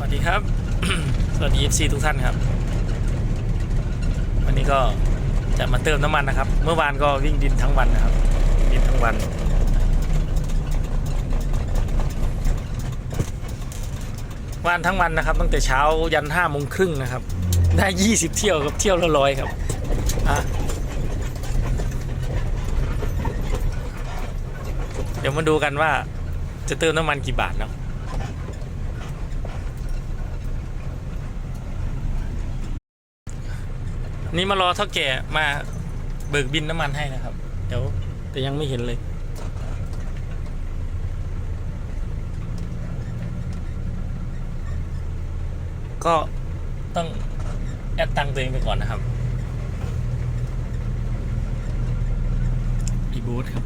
วัสดีครับ สวัสดี FC ทุกท่านครับ วันนี้ก็จะมาเติมน้ำมันนะครับ เมื่อวานก็วิ่งดินทั้งวันนะครับ ดินทั้งวัน วันทั้งวันนะครับ ตั้งแต่เช้ายันห้าโมงครึ่งนะครับ ได้20เที่ยวครับเที่ยวละร้อยครับอะเดี๋ยวมาดูกันว่าจะเติมน้ำมันกี่บาทเนาะ นี่มารอเท่าแก่มาเบิกบินน้ำมันให้นะครับ เดี๋ยวแต่ยังไม่เห็นเลย ก็ต้องแอดตังตัวเองไปก่อนนะครับ อีบูธครับ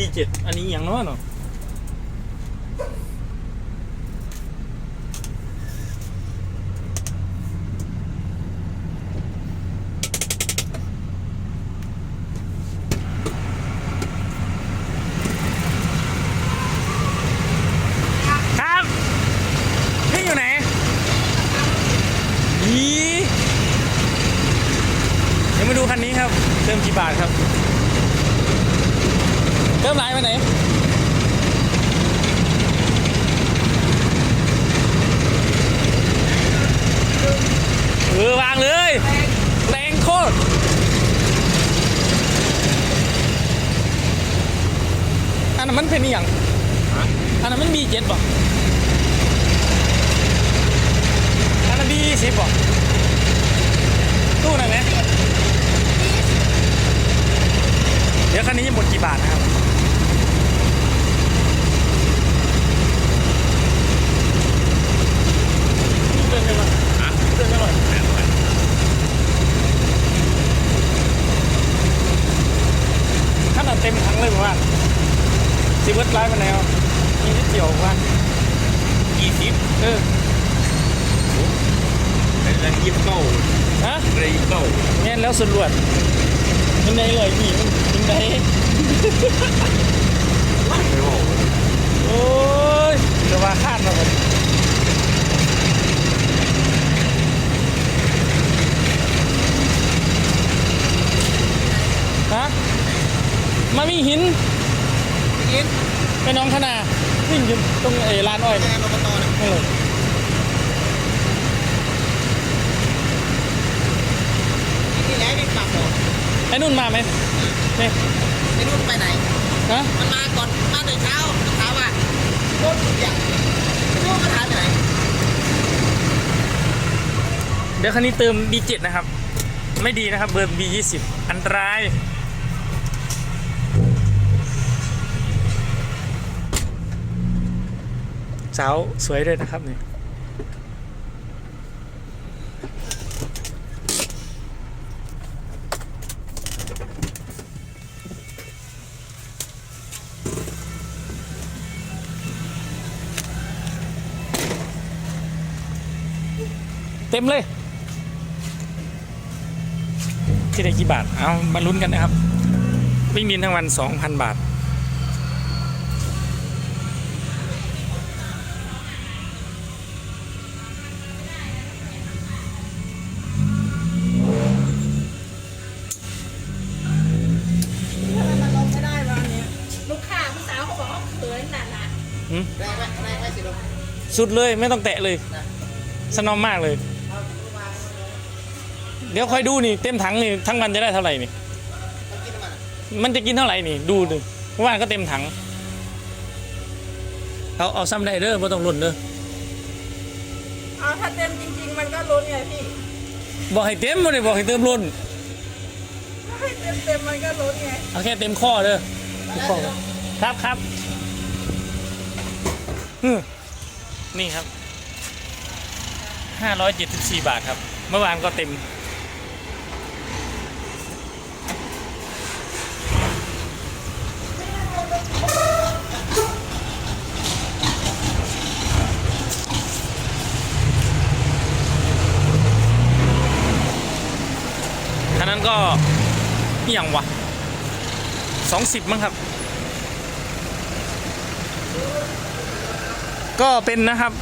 ีเจ็ดอันนี้อย่างน้อยเนาะครับพี่อยู่ไหนยีเดี๋ยวมาดูคันนี้ครับ เติมกี่บาทครับ เริ่มไลน์ไปไหนเออวางเลยแรงโคตรอันนั้นมันเป็นอย่างอันนั้นมันบีเจ็ดบ่อันนั้นบีสิบบ่ตู้ไหนไหมเดี๋ยวคันนี้หมดกี่บาทนะครับ เดินไปก่อนเดินไปก่อนขนาดเต็มถังเลยผมว่า สิบเวิร์ดไลฟ์มาแล้วมีนิดเดียวว่ายี่สิบเออแล้วยี่สิบเก้าฮะอะไรยี่สิบเก้าแม่นแล้วส่วนรวดยังไงเลยนี่ยังไงไม่บอกโอ้ยจะว่าคาดมาหมดฮะมามีหินยิน ไปหน้องขนาวิ่งอยู่ตรงเอร้านอ้อยแกเนี่ยนอบตเนี่ยเออที่ไหนวิ่งปากหมดไอ้นุ่นมาไหมเนี่ยไอ้นู่นไปไหนฮะมันมาก่อนมาแต่เช้าถามว่ารถอย่างไม่รู้มาถามไหนเดี๋ยวคันนี้เติม B7 นะครับ ไม่ดีนะครับเบอร์ B20 อันตราย สาวสวยด้วยนะครับนี่เต็มเลยที่ได้กี่บาท เอามาลุ้นกันนะครับ วิ่งดินทั้งวัน 2,000 บาท แรงไหมแรงไหมสิลูกสุดเลยไม่ต้องแตะเลย สนอมมากเลย เดี๋ยวคอยดูนี่เต็มถังนี่ทั้งวันจะได้เท่าไหร่นี่ ต้องกินน้ำมันมันจะกินเท่าไหร่นี่ดูดิเมื่อวานก็เต็มถัง เอาเอาซ้ำได้เด้อไม่ต้องหล่นเด้อเอาถ้าเต็มจริง ๆ มันก็ลุ้นไงพี่บอกให้เต็มไม่ได้บอกให้เติมล้นถ้าให้เต็มเต็มๆมันก็ลุ้นไง เอาแค่เต็มข้อเด้อข้อครับครับอืม นี่ครับ574บสี่บาทครับ เมื่อวานก็เต็มอันนั้นก็อย่างวะสองสิบมั้งครับ ก็เป็นนะครับ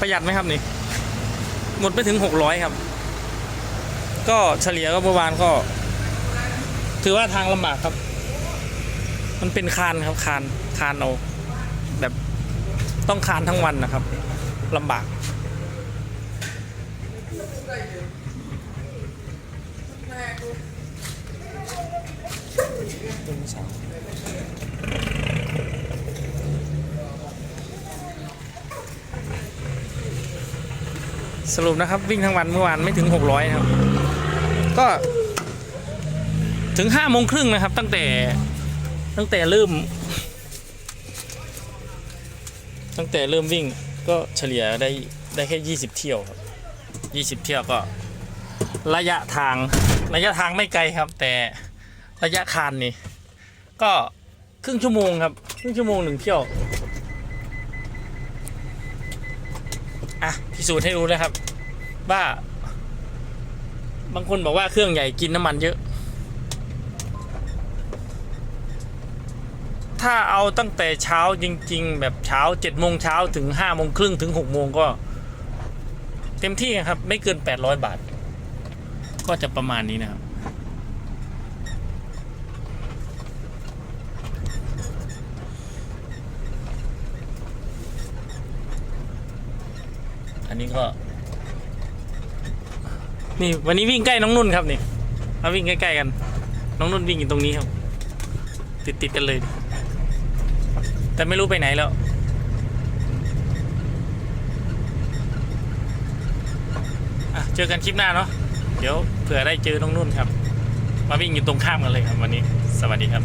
ประหยัดไหมครับนี่หมดไปถึงหกร้อยครับ ก็เฉลี่ยก็เมื่อวานก็ ถือว่าทางลำบากครับ มันเป็นคานครับคานคานเอาแบบต้องคานทั้งวันนะครับลำบากส สรุปนะครับวิ่งทั้งวันเมื่อวานไม่ถึง 600ครับ ก็ถึง5โมงครึ่งนะครับ ตั้งแต่ตั้งแต่เริ่ม ตั้งแต่เริ่มวิ่งก็เฉลี่ยได้ได้แค่ 20 เที่ยวครับ 20 เที่ยวก็ ระยะทางระยะทางไม่ไกลครับ แต่ระยะคานนี่ก็ครึ่งชั่วโมงครับ ครึ่งชั่วโมงหนึ่งเที่ยว อะพิสูจน์ให้รู้นะครับ ว่า บางคนบอกว่าเครื่องใหญ่กินน้ำมันเยอะ ถ้าเอาตั้งแต่เช้าจริง ๆ แบบเช้าเจ็ดโมงเช้าถึงห้าโมงครึ่งถึงหกโมงก็ เต็มที่ครับ ไม่เกินแปดร้อยบาท ก็จะประมาณนี้นะครับ อันนี้ก็ นี่วันนี้วิ่งใกล้น้องนุ่นครับนี่มาวิ่งใกล้ๆกัน น้องนุ่นวิ่งอยู่ตรงนี้ครับ ติดติดๆกันเลย แต่ไม่รู้ไปไหนแล้วเจอกันคลิปหน้าเนาะเดี๋ยวเผื่อได้เจอน้องนุ่นครับ มาวิ่งอยู่ตรงข้ามกันเลยครับวันนี้ สวัสดีครับ